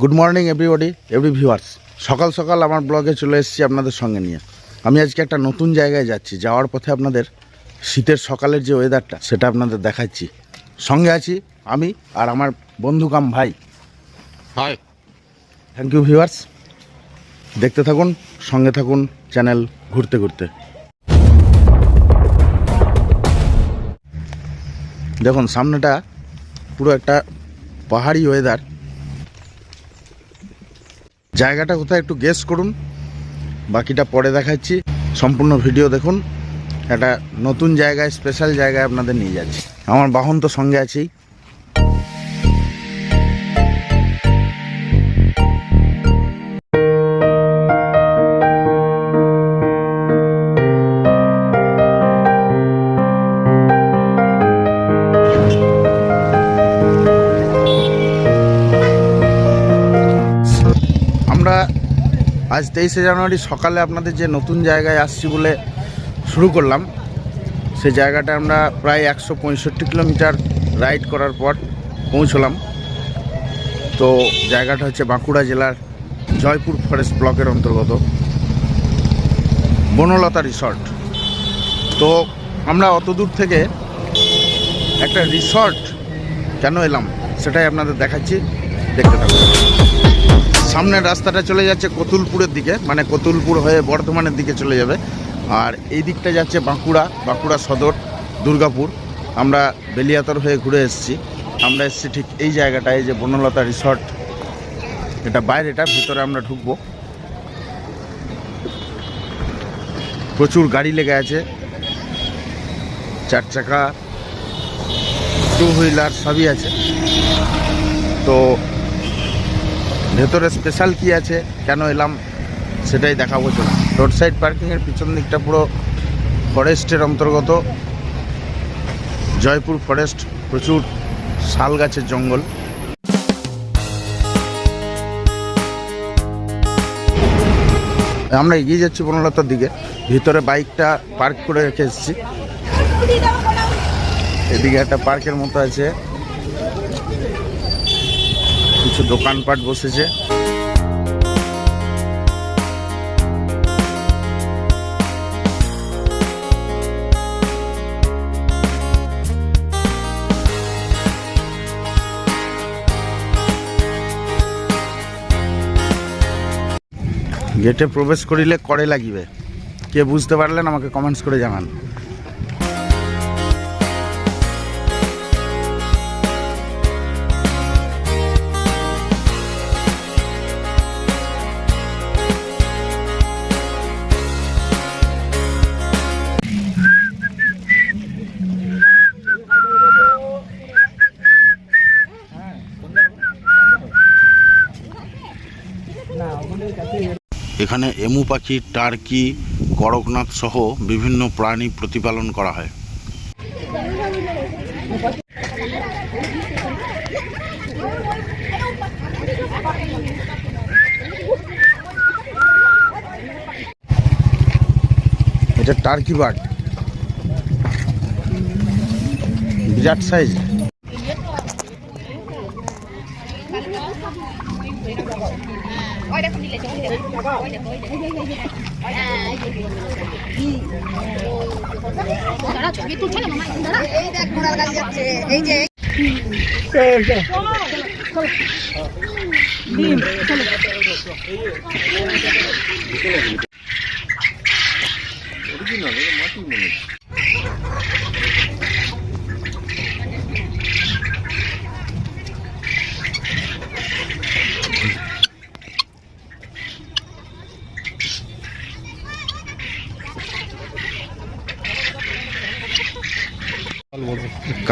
Good morning everybody every viewers সকাল সকাল আমার ব্লগে চলে এসেছি আপনাদের সঙ্গে নিয়ে। আমি আজকে একটা নতুন জায়গায় যাচ্ছি। যাওয়ার পথে আপনাদের শীতের সকালের যে ওয়েদারটা সেটা আপনাদের দেখাচ্ছি। সঙ্গে আছি আমি আর আমার বন্ধু কাম ভাই। হাই থ্যাংক ইউ ভিউয়ার্স দেখতে থাকুন সঙ্গে থাকুন চ্যানেল ঘুরতে ঘুরতে। দেখুন সামনেটা পুরো একটা পাহাড়ি ওয়েদার জায়গাটা কোথায় একটু গেস করুন। বাকিটা পরে দেখাচ্ছি। সম্পূর্ণ ভিডিও দেখুন। একটা নতুন জায়গায় স্পেশাল জায়গায় আপনাদের নিয়ে যাচ্ছি। আমার বাহন তো সঙ্গে আছেই। আমরা আজ তেইশে জানুয়ারি সকালে আপনাদের যে নতুন জায়গায় আসছি বলে শুরু করলাম, সে জায়গাটা আমরা প্রায় একশো পঁয়ষট্টি কিলোমিটার রাইড করার পর পৌঁছলাম। তো জায়গাটা হচ্ছে বাঁকুড়া জেলার জয়পুর ফরেস্ট ব্লকের অন্তর্গত, বনলতা রিসর্ট। তো আমরা অত দূর থেকে একটা রিসর্ট কেন এলাম সেটাই আপনাদের দেখাচ্ছি, দেখতে থাকুন। সামনের রাস্তাটা চলে যাচ্ছে কতুলপুরের দিকে মানে কতুলপুর হয়ে বর্ধমানের দিকে চলে যাবে। আর এই দিকটা যাচ্ছে বাঁকুড়া বাঁকুড়া সদর, দুর্গাপুর। আমরা বেলিয়াতর হয়ে ঘুরে এসেছি। আমরা এসেছি ঠিক এই জায়গাটায় যে বনলতা রিসর্ট। এটা বাইরেটা, ভিতরে আমরা ঢুকবো। প্রচুর গাড়ি লেগে আছে। চার চাকা, টু হুইলার সবই আছে। তো ভেতরে স্পেশাল কি আছে? কেন এলাম? সেটাই দেখাবো চলুন রোড সাইড পার্কিংয়ের পিছন দিকটা পুরো ফরেস্টের অন্তর্গত। জয়পুর ফরেস্ট, প্রচুর শাল গাছের জঙ্গল। আমরা এগিয়ে যাচ্ছি বনলতার দিকে। ভিতরে বাইকটা পার্ক করে রেখে এসেছি। এদিকে একটা পার্কের মতো আছে। কিছু দোকানপাট বসেছে। গেটে প্রবেশ করিলে করে লাগিবে। কে বুঝতে পারলেন আমাকে কমেন্টস করে জানান। এখানে এমু পাখি, টার্কি করকনাথ সহ বিভিন্ন প্রাণী প্রতিপালন করা হয়। এটা টার্কি বার্ড বিরাট সাইজ দাঁড়া ছবি তুলছে না মামা? দাঁড়া। এই দেখ ঘোড়ার গাড়ি যাচ্ছে। এই যে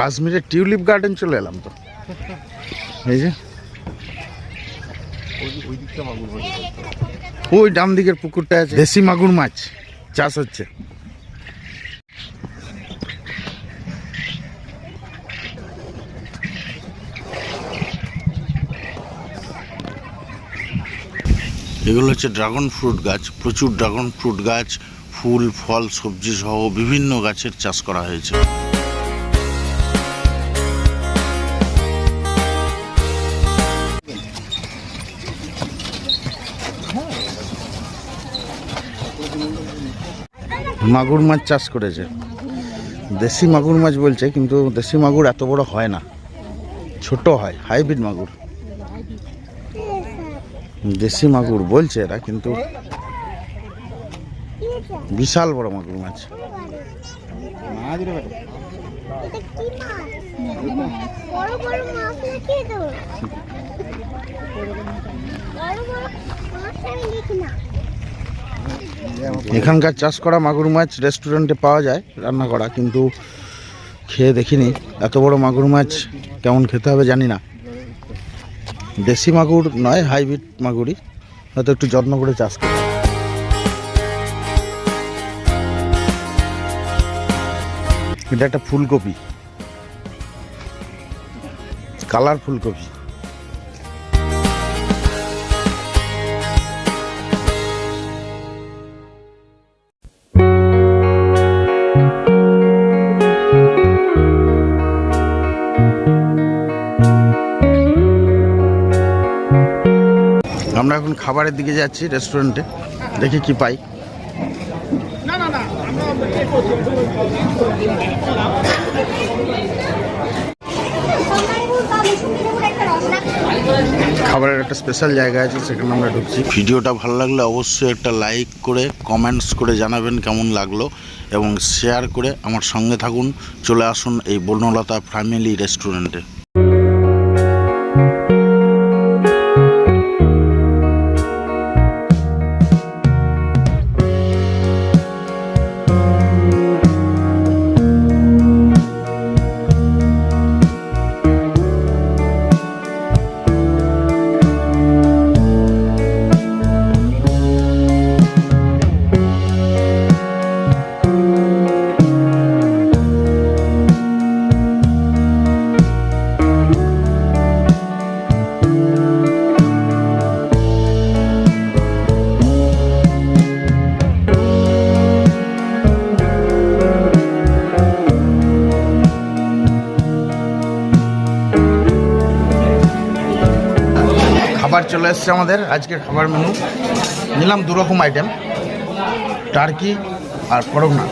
কাশ্মীরের টিউলিপ গার্ডেন চলে এলাম তো। এই যে। ওই ডান দিকের পুকুরটা আছে। দেশি মাগুর মাছ চাষ হচ্ছে। এগুলো হচ্ছে ড্রাগন ফ্রুট গাছ। প্রচুর ড্রাগন ফ্রুট গাছ ফুল ফল সবজি সহ বিভিন্ন গাছের চাষ করা হয়েছে। মাগুর মাছ চাষ করেছে। দেশি মাগুর মাছ বলছে, কিন্তু দেশি মাগুর এত বড় হয় না। ছোট হয়, হাইব্রিড মাগুর। দেশি মাগুর বলছে এরা, কিন্তু বিশাল বড় মাগুর মাছ। বড় বড় মাছ এখানকার চাষ করা মাগুর মাছ রেস্টুরেন্টে পাওয়া যায়, রান্না করা, কিন্তু খেয়ে দেখিনি। এত বড় মাগুর মাছ কেমন খেতে হবে জানি না। দেশি মাগুর নয়, হাইব্রিড মাগুরই। হয়তো একটু যত্ন করে চাষ করে। এটা একটা ফুলকপি। কালার ফুলকপি। আমরা এখন খাবারের দিকে যাচ্ছি রেস্টুরেন্টে দেখি কি পাই। খাবারের একটা স্পেশাল জায়গা আছে, সেখানে আমরা ঢুকছি। ভিডিওটা ভালো লাগলে অবশ্যই একটা লাইক করে কমেন্টস করে জানাবেন কেমন লাগল, এবং শেয়ার করে আমার সঙ্গে থাকুন। চলে আসুন এই বর্ণলতা ফ্যামিলি রেস্টুরেন্টে চলে এসছে আমাদের আজকের খাবার মেনু নিলাম দুরকম আইটেম টার্কি আর করকনাথ